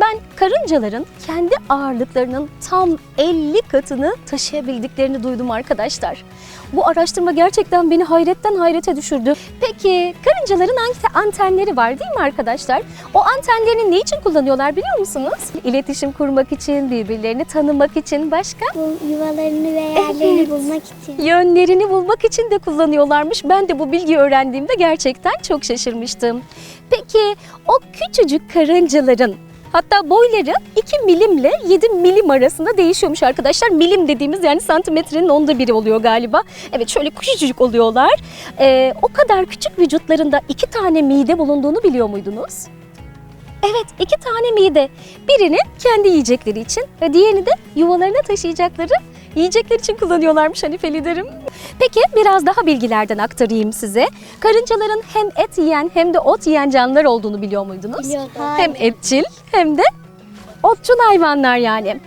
Ben karıncaların kendi ağırlıklarının tam 50 katını taşıyabildiklerini duydum arkadaşlar. Bu araştırma gerçekten beni hayretten hayrete düşürdü. Peki karıncaların hangi antenleri var değil mi arkadaşlar? O antenlerini ne için kullanıyorlar biliyor musunuz? İletişim kurmak için, birbirlerini tanımak için başka? Bu yuvalarını ve yerlerini Evet. bulmak için. Yönlerini bulmak için de kullanıyorlarmış. Ben de bu bilgiyi öğrendiğimde gerçekten çok şaşırmıştım. Peki o küçücük karıncaların Hatta boyları 2 milimle 7 milim arasında değişiyormuş arkadaşlar. Milim dediğimiz yani santimetrenin onda biri oluyor galiba. Evet şöyle küçücük oluyorlar. Ee, o kadar küçük vücutlarında iki tane mide bulunduğunu biliyor muydunuz? Evet iki tane mide. Birini kendi yiyecekleri için ve diğerini de yuvalarına taşıyacakları yiyecekler için kullanıyorlarmış Hanife liderim. Peki biraz daha bilgilerden aktarayım size. Karıncaların hem et yiyen hem de ot yiyen canlılar olduğunu biliyor muydunuz? Biliyordum. Hem etçil hem de otçul hayvanlar yani.